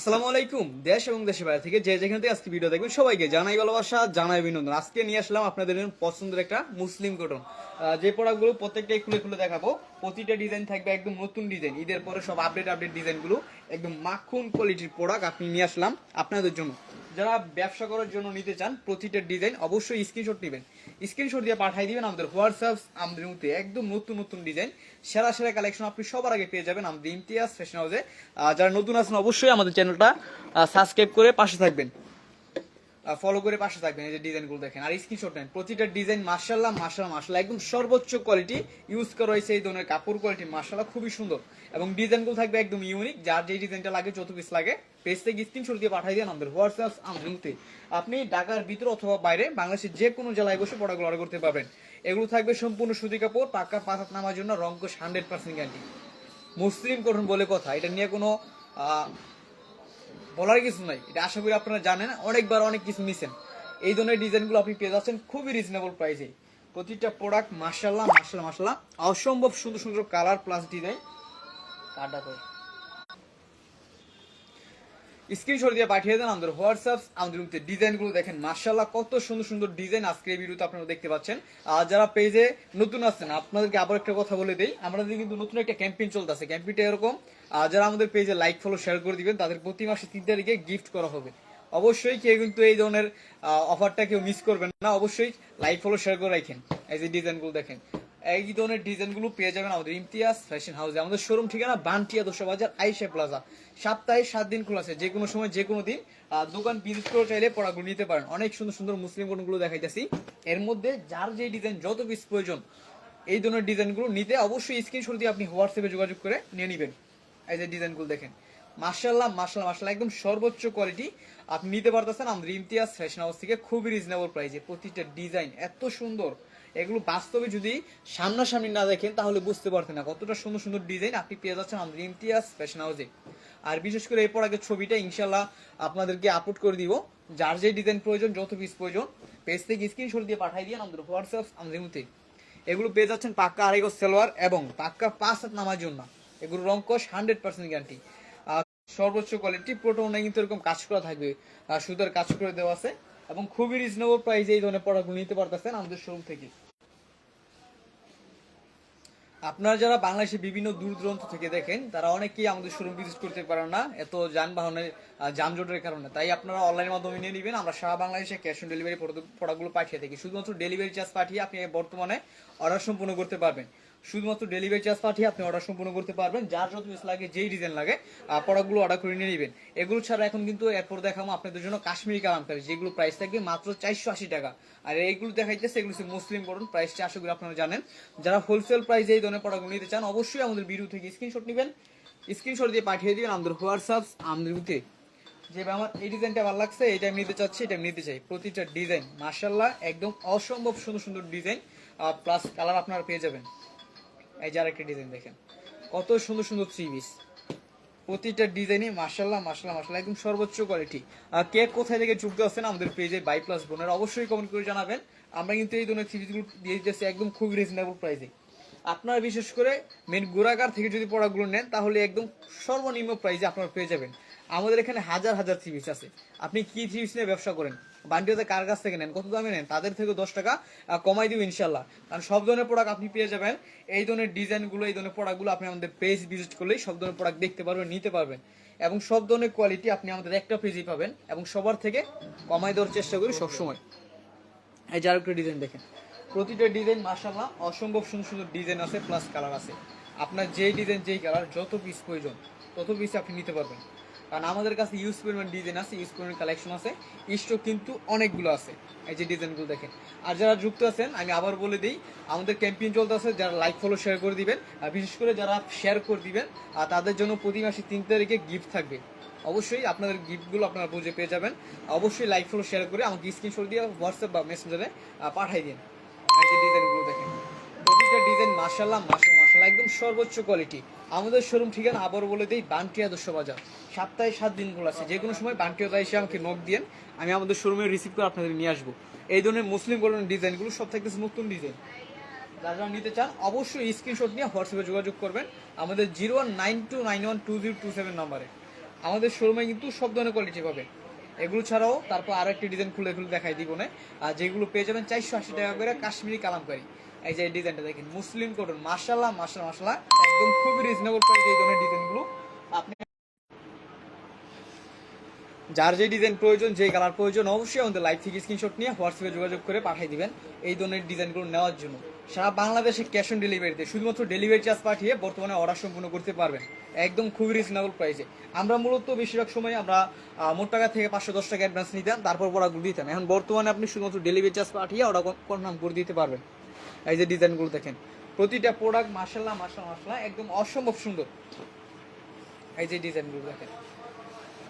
আসসালামু আলাইকুম, দেশ এবং দেশের বাইরে থেকে যে যেখান থেকে আজকে ভিডিও দেখবেন সবাইকে জানাই ভালোবাসা, জানাই বিনোদন আজকে নিয়ে আসলাম আপনাদের পছন্দের একটা মুসলিম কটন যে প্রোডাক্টগুলো প্রত্যেকটাই খুলে খুলে দেখাবো। প্রতিটা ডিজাইন থাকবে একদম নতুন ডিজাইন ঈদের পরে সব আপডেট আপডেট ডিজাইনগুলো একদম মাখন কোয়ালিটির প্রোডাক্ট আপনি নিয়ে আসলাম আপনাদের জন্য। যারা ব্যবসা করার জন্য নিতে চান প্রতিটা ডিজাইন অবশ্যই স্ক্রিনশট নেবেন। স্ক্রিনশট দিয়ে পাঠিয়ে দিবেন আমাদের হোয়াটসঅ্যাপ আমাদের মধ্যে একদম নতুন নতুন ডিজাইন। সেরা সেরা কালেকশন আপনি সবার আগে পেয়ে যাবেন আমাদের ইমতিয়াজ ফ্যাশন হাউসে যারা নতুন আছেন অবশ্যই আমাদের চ্যানেলটা সাবস্ক্রাইব করে পাশে থাকবেন। ফলো করে পাশে থাকবেন এই যে ডিজাইনগুলো দেখেন। আর স্ক্রিনশট নেন। প্রতিটা ডিজাইন মার্শাল্লাহ মার্শাল্লাহ মার্শাল্লাহ একদম সর্বোচ্চ কোয়ালিটি ইউজ করা হয়েছে এই ধরনের কাপড় কোয়ালিটি মার্শাল্লাহ খুবই সুন্দর। এবং ডিজাইনগুলো থাকবে একদম ইউনিক যার যে ডিজাইনটা লাগে, যত পিস লাগে পেজ থেকে স্ক্রিনশট দিয়ে পাঠিয়ে দেন আমাদের হোয়াটসঅ্যাপ আমাদের আপনি ঢাকার ভিতরে অথবা বাইরে, বাংলাদেশের যে কোনো জেলায় বসে প্রোডাক্টগুলো অর্ডার করতে পারবেন। এগুলো থাকবে সম্পূর্ণ সুতি কাপড় পাক্কা পাঁচ নামার জন্য রঙ্কশ হান্ড্রেড পার্সেন্ট গ্যারান্টি মুসলিম করুন বলে কথা। এটা নিয়ে কোনো বলার কিছু নাই। এটা আশা করি আপনারা জানেন অনেকবার অনেক কিছু নিছেন এই ধরনের ডিজাইনগুলো আপনি পেয়ে যাচ্ছেন খুবই রিজনেবল প্রাইসে প্রতিটা প্রোডাক্ট মার্শাল্লাহ মার্শাল্লাহ মার্শাল্লাহ অসম্ভব সুন্দর সুন্দর কালার প্লাস ডিজাইন কাটা করে স্ক্রিনশট দিয়ে পাঠিয়ে দেন আমাদের হোয়াটসঅ্যাপ আমাদের মধ্যে ডিজাইনগুলো দেখেন। মার্শাল্লাহ কত সুন্দর সুন্দর ডিজাইন আজকে এই ভিডিওতে আপনারা দেখতে পাচ্ছেন। আর যারা পেজে নতুন আছেন আপনাদেরকে আবার একটা কথা বলে দেই। আমাদের কিন্তু নতুন একটা ক্যাম্পেইন চলতেছে। ক্যাম্পেইনটা এরকম যারা আমাদের পেজে লাইক ফলো শেয়ার করে দিবেন, তাদের প্রতি মাসে তিন তারিখে গিফট করা হবে। অবশ্যই কেউ কিন্তু এই ধরনের অফারটা কেউ মিস করবেন না। অবশ্যই লাইক ফলো শেয়ার করে রাখেন। এই যে ডিজাইনগুলো দেখেন, এই ধরনের ডিজাইনগুলো পেয়ে যাবেন আমাদের ইমতিয়াজ ফ্যাশন হাউসে আমাদের শোরুম ঠিকানা বান্টিয়া দোষা বাজার আইসা প্লাজা সপ্তাহে সাত দিন খোলা আছে যে কোনো সময় যে কোনো দিন দোকান ভিজিট করে চাইলে পড়াগুলো নিতে পারেন। অনেক সুন্দর সুন্দর মুসলিম কোনগুলো দেখাইতেছি। এর মধ্যে যার যে ডিজাইন যত পিস প্রয়োজন, এই ধরনের ডিজাইনগুলো নিতে অবশ্যই স্ক্রিনশট দিয়ে আপনি হোয়াটসঅ্যাপে যোগাযোগ করে নিয়ে নেবেন। এই যে ডিজাইনগুলো দেখেন। মার্শাল্লাহ মার্শাল্লাহ মার্শাল্লাহ একদম সর্বোচ্চ কোয়ালিটি আপনি নিতে পারতেছেন আমাদের ইমতিয়াজ ফ্যাশন হাউস থেকে খুবই রিজনেবল প্রাইসে প্রতিটা ডিজাইন এত সুন্দর। এগুলো বাস্তবে যদি সামনাসামনি না দেখেন, তাহলে বুঝতে পারতেন না কতটা সুন্দর সুন্দর ডিজাইন আপনি পেয়ে যাচ্ছেন আমাদের ইমতিয়াজ ফ্যাশন হাউসে আর বিশেষ করে এরপর আগে ছবিটা ইনশাল্লাহ আপনাদেরকে আপলোড করে দিব। যার যে ডিজাইন প্রয়োজন, যত পিস প্রয়োজন পেজ থেকে স্ক্রিনশট দিয়ে পাঠিয়ে দিয়ে আমাদের হোয়াটসঅ্যাপ আমাদের এগুলো পেয়ে যাচ্ছেন পাক্কা আড়াই গজ সালোয়ার এবং পাক্কা পাঁচ হাত নামার জন্য। এগুলো রঙ্কশ হান্ড্রেড পার্সেন্ট গ্যারান্টি সর্বোচ্চ কোয়ালিটি প্রোটোনে কিন্তু এরকম কাজ করা থাকবে। আর সুতার কাজ করে দেওয়া আছে। এবং খুবই রিজনেবল প্রাইসে এই ধরনের প্রোডাক্টগুলো নিতে পারতেছেন আমাদের শোরুম থেকে। আপনারা যারা বাংলাদেশে বিভিন্ন দূর দূরান্ত থেকে দেখেন, তারা অনেকেই আমাদের শোরুম ভিজিট করতে পারেন না। এত যানবাহনের যানজটের কারণে। তাই আপনারা অনলাইনের মাধ্যমে নিয়ে নেবেন। আমরা সারা বাংলাদেশে ক্যাশ অন ডেলিভারি প্রোডাক্টগুলো পাঠিয়ে থাকি। শুধুমাত্র ডেলিভারি চার্জ পাঠিয়ে আপনি বর্তমানে অর্ডার সম্পূর্ণ করতে পারবেন। শুধুমাত্র ডেলিভারি চার্জ পাঠিয়ে আপনি অর্ডার সম্পূর্ণ করতে পারবেন। যার যত পিস লাগে, যেই ডিজাইন লাগে প্রোডাক্টগুলো অর্ডার করে নিয়ে নেবেন। এগুলো ছাড়া এখন কিন্তু এরপর দেখাবো আপনাদের জন্য কাশ্মীরি কালামকারি যেগুলো প্রাইস থাকবে মাত্র চারশো আশি টাকা। আর এইগুলো দেখাইতেছে, এগুলো হচ্ছে মুসলিম করুন প্রাইসটা আশা করি আপনারা জানেন। যারা হোলসেল প্রাইসে এই ধরনের প্রোডাক্টগুলো নিতে চান, অবশ্যই আমাদের ভিডিও থেকে স্ক্রিনশট নেবেন। স্ক্রিনশট দিয়ে পাঠিয়ে দিবেন আমাদের হোয়াটসঅ্যাপ, আমাদের মধ্যে যে আমার এই ডিজাইনটা ভালো লাগছে, এটা আমি নিতে চাচ্ছি, এটা আমি নিতে চাই। প্রতিটা ডিজাইন মার্শাল্লাহ একদম অসম্ভব সুন্দর সুন্দর ডিজাইন প্লাস কালার আপনারা পেয়ে যাবেন। এই যে আরেকটা ডিজাইন দেখেন। কত সুন্দর সুন্দর থ্রি পিস প্রতিটা ডিজাইনে মার্শাল্লাহ মার্শাল্লাহ মার্শাল্লাহ একদম সর্বোচ্চ কোয়ালিটি কে কোথায় থেকে যুক্ত আছেন আমাদের পেজে বাই প্লাস বোনের অবশ্যই কমেন্ট করে জানাবেন। আমরা কিন্তু এই ধরনের থ্রি পিসগুলো দিয়ে দিতেছি একদম খুব রিজনেবল প্রাইসে আপনারা বিশেষ করে মেন গোড়াগার থেকে যদি পড়াগুলো নেন, তাহলে একদম সর্বনিম্ন প্রাইসে আপনারা পেয়ে যাবেন। আমাদের এখানে হাজার হাজার থ্রি পিস আছে। আপনি কি থ্রি পিস নিয়ে ব্যবসা করেন? বান্ডিওতে কার কাছ থেকে নেন, কত দামে নেন? তাদের থেকে দশ টাকা কমাই দিব ইনশাল্লাহ কারণ সব ধরনের প্রোডাক্ট আপনি পেয়ে যাবেন। এই ধরনের ডিজাইনগুলো এই ধরনের প্রোডাক্টগুলো আপনি আমাদের পেজ ভিজিট করলেই সব ধরনের প্রোডাক্ট দেখতে পারবেন, নিতে পারবেন। এবং সব ধরনের কোয়ালিটি আপনি আমাদের একটা পেজেই পাবেন এবং সবার থেকে কমাই দেওয়ার চেষ্টা করি সবসময়। এই যার একটা ডিজাইন দেখেন। প্রতিটা ডিজাইন মাসাল্লাহ অসম্ভব সুন্দর সুন্দর ডিজাইন আছে প্লাস কালার আছে। আপনার যেই ডিজাইন যেই কালার যত পিস প্রয়োজন, তত পিস আপনি নিতে পারবেন। কারণ আমাদের কাছে ইউজ পরিমাণ ডিজাইন আছে ইউজ পরিমাণ কালেকশন আছে স্টক কিন্তু অনেকগুলো আছে, এই যে ডিজাইনগুলো দেখেন। আর যারা যুক্ত আছেন, আমি আবার বলে দিই, আমাদের ক্যাম্পেইন চলতে আছে, যারা লাইক ফলো শেয়ার করে দিবেন, আর বিশেষ করে যারা শেয়ার করে দিবেন, আর তাদের জন্য প্রতি মাসে তিন তারিখে গিফট থাকবে। অবশ্যই আপনাদের গিফটগুলো আপনারা বুঝে পেয়ে যাবেন। অবশ্যই লাইক ফলো শেয়ার করে আমাকে স্ক্রিনশট দিয়ে হোয়াটসঅ্যাপ বা মেসেঞ্জারে পাঠিয়ে দিন। এই যে ডিজাইনগুলো দেখেন। প্রতিটা ডিজাইন মাশাল্লাহ মাশাল্লাহ মাশাল্লাহ একদম সর্বোচ্চ কোয়ালিটি আমাদের শোরুম ঠিকানা আবার বলে দিই, বান্টিয়া দোষ বাজার। সপ্তাহে সাত দিন খোলা আছে, যে কোনো সময় বান্টিয়াতে এসে আমাকে নক দিয়েন, আমি আমাদের শোরুমে রিসিভ করে আপনাদের নিয়ে আসব। এই ধরনের মুসলিম গোল্ডেন ডিজাইনগুলো সব থাকতেছে নতুন ডিজাইন যারা নিতে চান, অবশ্যই স্ক্রিনশট নিয়ে হোয়াটসঅ্যাপে যোগাযোগ করবেন, আমাদের zero one nine two nine one two zero two seven নাম্বারে। আমাদের শোরুমে কিন্তু সব ধরনের কোয়ালিটি পাবেন। এগুলো ছাড়াও তারপর আরও একটি ডিজাইন খুলে খুলে দেখাই দিব না। আর যেগুলো পেয়ে যাবেন চারশো আশি টাকা করে কাশ্মীরি কালামকারি। এই যে ডিজাইনটা দেখেন, মুসলিম কটন মার্শাল্লাহ মার্শাল মার্শাল্লাহ একদম খুবই রিজনেবল প্রাইস এই ধরনের ডিজাইনগুলো। আপনি যার যে ডিজাইন প্রয়োজন, যে কালার প্রয়োজন, অবশ্যই আমাদের লাইভ থেকে স্ক্রিনশট নিয়ে হোয়াটসঅ্যাপে যোগাযোগ করে পাঠিয়ে দিবেন এই ধরনের ডিজাইনগুলো নেওয়ার জন্য। সারা বাংলাদেশে ক্যাশ অন ডেলিভারিতে শুধুমাত্র ডেলিভারি চার্জ পাঠিয়ে বর্তমানে অর্ডার সম্পূর্ণ করতে পারবেন। একদম খুবই রিজনেবল প্রাইসে আমরা মূলত বেশিরভাগ সময় আমরা মোট টাকা থেকে পাঁচশো দশ টাকা অ্যাডভান্স নিতাম, তারপর প্রোডাক্টগুলো দিতাম। এখন বর্তমানে আপনি শুধুমাত্র ডেলিভারি চার্জ পাঠিয়ে অর্ডার কনফার্ম করে দিতে পারবেন। এই যে ডিজাইনগুলো দেখেন। প্রতিটা প্রোডাক্ট মার্শাল্লাহ মার্শাল মার্শাল্লাহ একদম অসম্ভব সুন্দর। এই যে ডিজাইনগুলো দেখেন।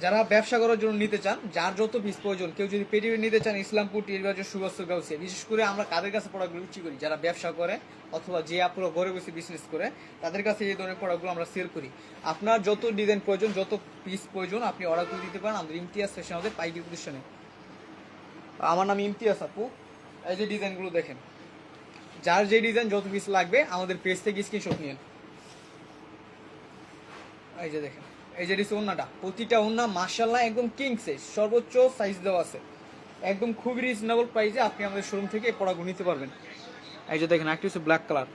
যারা ব্যবসা করার জন্য নিতে চান, যার যত পিস প্রয়োজন, কেউ যদি পেটিভি নিতে চান, ইসলামপুর, টিরবাজার সুবাস্ত ব্যবসায়ী বিশেষ করে আমরা কাদের কাছে প্রোডাক্টগুলো বিক্রি করি? যারা ব্যবসা করে অথবা যে আপুরা ঘরে বসে বিজনেস করে, তাদের কাছে এই ধরনের প্রোডাক্টগুলো আমরা সেল করি। আপনার যত ডিজাইন প্রয়োজন, যত পিস প্রয়োজন, আপনি অর্ডার করে দিতে পারেন আমাদের ইমতিয়াজ ফ্যাশন আমাদের পাইকারি প্রতিষ্ঠানে। আমার নাম ইমতিয়াজ আপু। এই যে ডিজাইনগুলো দেখেন। যার যে ডিজাইন যত পিস লাগবে, আমাদের পেজ থেকে স্ক্রিনশট নিন। এই যে দেখেন, এই যে ডিস ওন্নাটা প্রতিটা ওন্না মার্শাল্লাহ একদম কিং সাইজ সর্বোচ্চ সাইজ দেওয়া আছে। একদম খুবই রিজনেবল প্রাইসে আপনি আমাদের শোরুম থেকে প্রোডাক্টগুলো নিতে পারবেন। এই যে দেখেন একটা হচ্ছে ব্ল্যাক কালার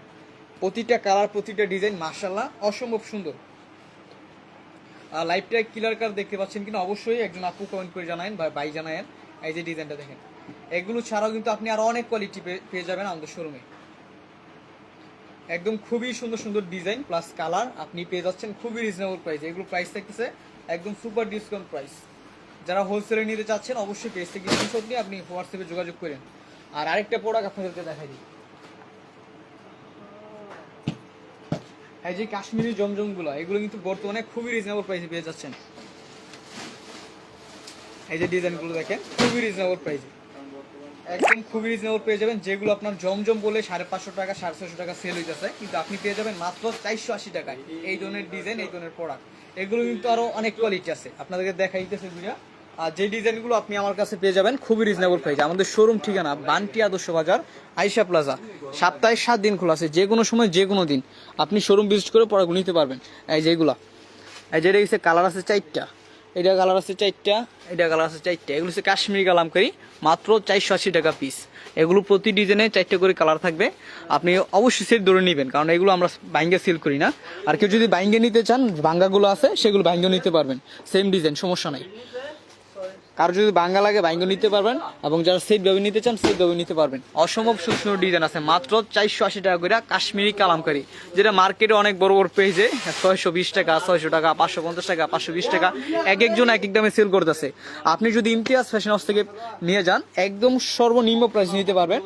প্রতিটা কালার প্রতিটা ডিজাইন মার্শাল্লাহ অসম্ভব সুন্দর। আর লাইভটা ক্লিয়ার কার দেখতে পাচ্ছেন কিনা, অবশ্যই একজন আপু কমেন্ট করে জানায়েন, বা বাই জানায়েন। এই যে ডিজাইনটা দেখেন, এগুলো ছাড়াও কিন্তু আপনি আরও অনেক কোয়ালিটি পেয়ে যাবেন আমাদের শোরুমে একদম খুবই সুন্দর সুন্দর ডিজাইন প্লাস কালার আপনি পেয়ে যাচ্ছেন খুবই রিজনেবল প্রাইস এগুলো প্রাইস থাকতেছে একদম সুপার ডিসকাউন্ট প্রাইস যারা হোলসেলে নিতে চাচ্ছেন, অবশ্যই পেজ থেকে স্ক্রিনশট নিয়ে আপনি হোয়াটসঅ্যাপে যোগাযোগ করেন। আর আরেকটা প্রোডাক্ট আপনাদেরকে দেখাই দিই। এই যে কাশ্মীরি জমজমগুলো, এগুলো কিন্তু বর্তমানে খুবই রিজনেবল প্রাইসে পেয়ে যাচ্ছেন। এই যে ডিজাইনগুলো দেখেন, খুবই রিজনেবল প্রাইসে একদম খুবই রিজনেবল পেয়ে যাবেন, যেগুলো আপনার জমজম বলে সাড়ে পাঁচশো টাকা, সাড়ে ছশো টাকা সেল হইতেছে, কিন্তু আপনি পেয়ে যাবেন মাত্র চারশো আশি টাকায় এই ধরনের ডিজাইন এই ধরনের প্রোডাক্ট এগুলো কিন্তু আরও অনেক কোয়ালিটি আছে। আপনাদেরকে দেখাইতেছে দুইটা। আর যে ডিজাইনগুলো আপনি আমার কাছে পেয়ে যাবেন, খুবই রিজনেবল প্রাইস আমাদের শোরুম ঠিকানা, বান্টি আদর্শ বাজার আইসা প্লাজা সপ্তাহে সাত দিন খোলা আছে, যে কোনো সময়, যে কোনো দিন। আপনি শোরুম ভিজিট করে প্রোডাক্টগুলো নিতে পারবেন। এই যেগুলা এই যেটা হচ্ছে কালার আছে চারটা। এটা কালার আছে চারটা। এটা কালার আছে চারটা। এগুলো হচ্ছে কাশ্মীরি কালামকারি মাত্র চারশো আশি টাকা পিস এগুলো প্রতি ডিজাইনে চারটে করে কালার থাকবে। আপনি অবশ্যই সেট ধরে নেবেন, কারণ এগুলো আমরা বাইঙ্গে সেল করি না। আর কেউ যদি বাইঙ্গে নিতে চান বাঙ্গাগুলো আছে, সেগুলো বাইঙ্গে নিতে পারবেন। সেম ডিজাইন সমস্যা নাই। কারও যদি বাঙ্গা লাগে বাইঙ্গ নিতে পারবেন এবং যারা সেট ভাবে নিতে চান সেট ভাবে নিতে পারবেন। অসম্ভব সুন্দর ডিজাইন আছে, মাত্র চারশো আশি টাকা করে কাশ্মীরি কালামকারি, যেটা মার্কেটে অনেক বড় বড় পেজে ছয়শো বিশ টাকা, ছয়শো টাকা, পাঁচশো পঞ্চাশ টাকা, পাঁচশো বিশ টাকা এক একজন এক এক দামে সেল করতেছে। আপনি যদি ইমতিয়াজ ফ্যাশন হাউস থেকে নিয়ে যান, একদম সর্বনিম্ন প্রাইস নিতে পারবেন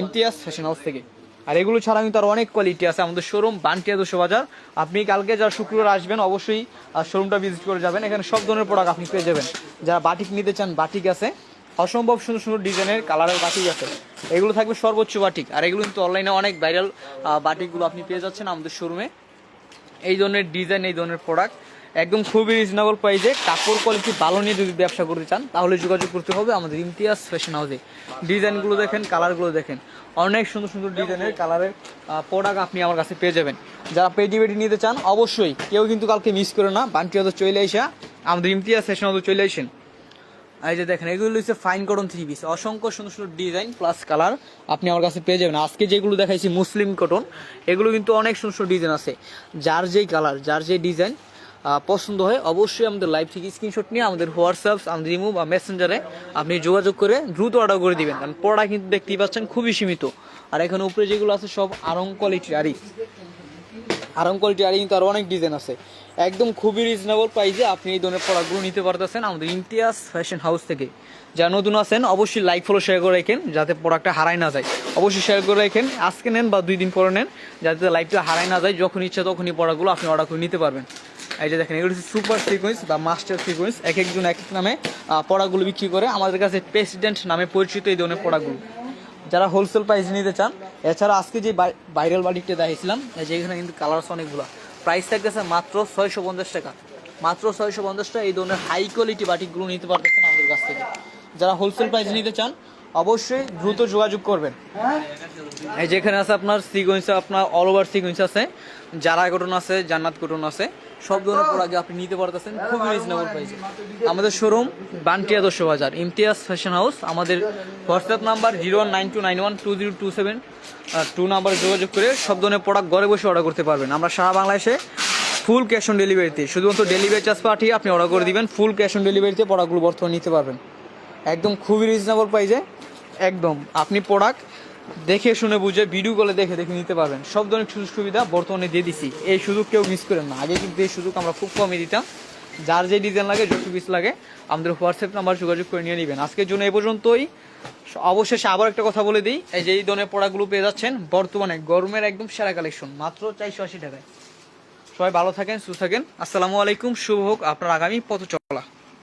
ইমতিয়াজ ফ্যাশন হাউস থেকে। আর এগুলো ছাড়া কিন্তু আর অনেক কোয়ালিটি আছে আমাদের শোরুম বান্টিয়া দুশো বাজার। আপনি কালকে যারা শুক্রবার আসবেন, অবশ্যই শোরুমটা ভিজিট করে যাবেন। এখানে সব ধরনের প্রোডাক্ট আপনি পেয়ে যাবেন। যারা বাটিক নিতে চান বাটিক আছে। অসম্ভব সুন্দর সুন্দর ডিজাইনের কালারের বাটিক আছে। এগুলো থাকবে সর্বোচ্চ বাটিক আর এগুলো কিন্তু অনলাইনে অনেক ভাইরাল বাটিকগুলো আপনি পেয়ে যাচ্ছেন আমাদের শোরুমে এই ধরনের ডিজাইন এই ধরনের প্রোডাক্ট একদম খুবই রিজনেবল প্রাইসে কাপড় কোয়ালিটি ভালো নিয়ে যদি ব্যবসা করতে চান, তাহলে যোগাযোগ করতে হবে আমাদের ইমতিয়াজ ফ্যাশন হাউসে ডিজাইনগুলো দেখেন কালারগুলো দেখেন। অনেক সুন্দর সুন্দর ডিজাইনের কালারের প্রোডাক্ট আপনি আমার কাছে পেয়ে যাবেন। যারা পেটি পেটি নিতে চান, অবশ্যই কেউ কিন্তু কালকে মিস করে না। বান্টি হয়তো চলে আসা আমাদের ইমতিয়াজ ফ্যাশন হাউসে চলে আসেন এই যে দেখেন, এগুলো হচ্ছে ফাইন কটন থ্রি পিস অসংখ্য সুন্দর সুন্দর ডিজাইন প্লাস কালার আপনি আমার কাছে পেয়ে যাবেন। আজকে যেগুলো দেখাইছি, মুসলিম কটন এগুলো কিন্তু অনেক সুন্দর ডিজাইন আছে। যার যেই কালার যার যেই ডিজাইন পছন্দ হয়, অবশ্যই আমাদের লাইভ থেকে স্ক্রিনশট নিয়ে আমাদের হোয়াটসঅ্যাপ আমাদের ইমো বা মেসেঞ্জারে আপনি যোগাযোগ করে দ্রুত অর্ডার করে দিবেন। কারণ পড়া কিন্তু দেখতেই পাচ্ছেন খুবই সীমিত। আর এখানে উপরে যেগুলো আছে সব আরং কোয়ালিটির আরই আরং কোয়ালিটি আর কিন্তু আরও অনেক ডিজাইন আছে। একদম খুবই রিজনেবল প্রাইসে আপনি এই ধরনের প্রোডাক্টগুলো নিতে পারতেছেন আমাদের ইমতিয়াজ ফ্যাশন হাউস থেকে। যারা নতুন আছেন, অবশ্যই লাইক ফলো শেয়ার করে রাখেন যাতে প্রোডাক্টটা হারাই না যায়। অবশ্যই শেয়ার করে রাখেন, আজকে নেন বা দুই দিন পরে নেন, যাতে লাইফটা হারাই না যায়। যখন ইচ্ছা তখনই প্রোডাক্টগুলো আপনি অর্ডার করে নিতে পারবেন। এই যে দেখেন, এগুলো হচ্ছে সুপার সিকোয়েন্স বা মাস্টার সিকোয়েন্স এক একজন এক এক নামে পড়াগুলো বিক্রি করে। আমাদের কাছে প্রেসিডেন্ট নামে পরিচিত এই ধরনের পড়াগুলো। যারা হোলসেল প্রাইস নিতে চান, এছাড়া আজকে যে ভাইরাল এই যে এখানে কিন্তু কালার অনেকগুলো। প্রাইস থাকতেছে মাত্র ছয়শো পঞ্চাশ টাকা। মাত্র ছয়শো পঞ্চাশ টাকা এই ধরনের হাই কোয়ালিটি বাটিকগুলো নিতে পারতেছেন আমাদের কাছ থেকে। যারা হোলসেল প্রাইস নিতে চান, অবশ্যই দ্রুত যোগাযোগ করবেন। এই যেখানে আছে আপনার সিকোয়েন্স আপনার অল ওভার সিকোয়েন্স আছে। জারা কটন আছে, জান্নাত কটন আছে। সব ধরনের প্রোডাক্ট আপনি নিতে পারতেছেন খুবই রিজনেবল প্রাইসে আমাদের শোরুম বান্টিয়া দশ বাজার ইমতিয়াজ ফ্যাশন হাউস আমাদের WhatsApp number zero one nine two nine one two zero two seven two নাম্বারে যোগাযোগ করে সব ধরনের প্রোডাক্ট ঘরে বসে অর্ডার করতে পারবেন। আমরা সারা বাংলাদেশে ফুল ক্যাশ অন ডেলিভারিতে শুধুমাত্র ডেলিভারি চার্জ পাঠিয়ে আপনি অর্ডার করে দিবেন ফুল ক্যাশ অন ডেলিভারিতে প্রোডাক্টগুলো বর্তমানে নিতে পারবেন। একদম খুবই রিজনেবল প্রাইসে একদম। আপনি প্রোডাক্ট দেখে শুনে বুঝে ভিডিও কলে দেখে দেখে নিতে পারবেন। সব ধরনের সুযোগ সুবিধা বর্তমানে দিয়ে দিছি। এই সুযোগ কেউ মিস করেন না। আগে কিন্তু এই সুযোগ আমরা খুব কমই দিতাম। যার যে ডিজাইন লাগে, যত পিস লাগে, আমাদের হোয়াটসঅ্যাপ নাম্বার যোগাযোগ করে নিয়ে নেবেন। আজকের জন্য এই পর্যন্তই। অবশেষে আবার একটা কথা বলে দিই। এই যে এই ধরনের প্রোডাক্টগুলো পেয়ে যাচ্ছেন, বর্তমানে গরমের একদম সেরা কালেকশন মাত্র চারশো আশি টাকায়। সবাই ভালো থাকেন, সুস্থ থাকেন। আসসালামু আলাইকুম, শুভ হোক আপনার আগামী পথ চলা